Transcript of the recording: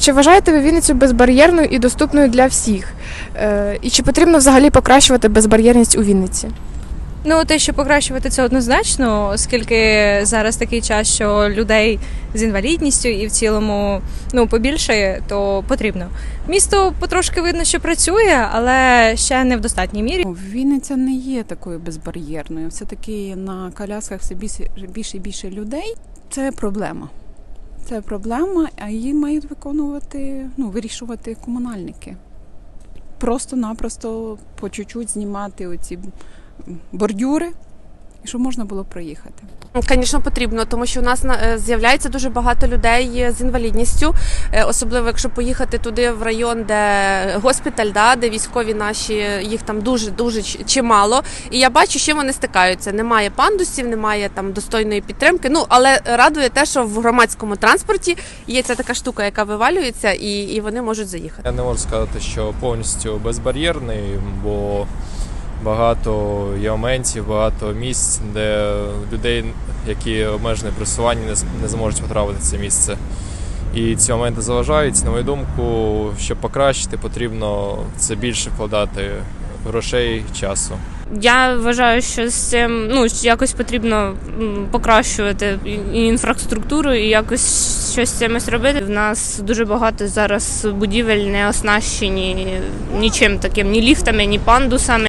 Чи вважаєте ви Вінницю безбар'єрною і доступною для всіх? Е, І чи потрібно взагалі покращувати безбар'єрність у Вінниці? Ну, те, що покращувати це однозначно, оскільки зараз такий час, що людей з інвалідністю і в цілому ну побільшає, то потрібно. Місто потрошки видно, що працює, але ще не в достатній мірі. Ну, Вінниця не є такою безбар'єрною. Все-таки на колясках все більше, більше і більше людей. Це проблема. Це проблема, а її мають виконувати, ну, вирішувати комунальники. Просто-напросто по чуть-чуть знімати оці бордюри, і щоб можна було проїхати. Звісно, потрібно, тому що у нас на- е, з'являється дуже багато людей з інвалідністю, е, особливо якщо поїхати туди в район, де госпіталь, да, де військові наші, їх там дуже дуже чимало. І я бачу, чим вони стикаються. Немає пандусів, немає там достойної підтримки. Ну але радує те, що в громадському транспорті є ця така штука, яка вивалюється, і, і вони можуть заїхати. Я не можу сказати, що повністю безбар'єрний, бо багато є багато місць, де людей, які обмежені в пересуванні, не зможуть потрапити це місце. І ці моменти заважають. На мою думку, щоб покращити, потрібно це більше вкладати грошей, часу. Я вважаю, що з цим ну якось потрібно покращувати інфраструктуру, і якось щось з цим ось робити. В нас дуже багато зараз будівель не оснащені нічим таким, ні ліфтами, ні пандусами.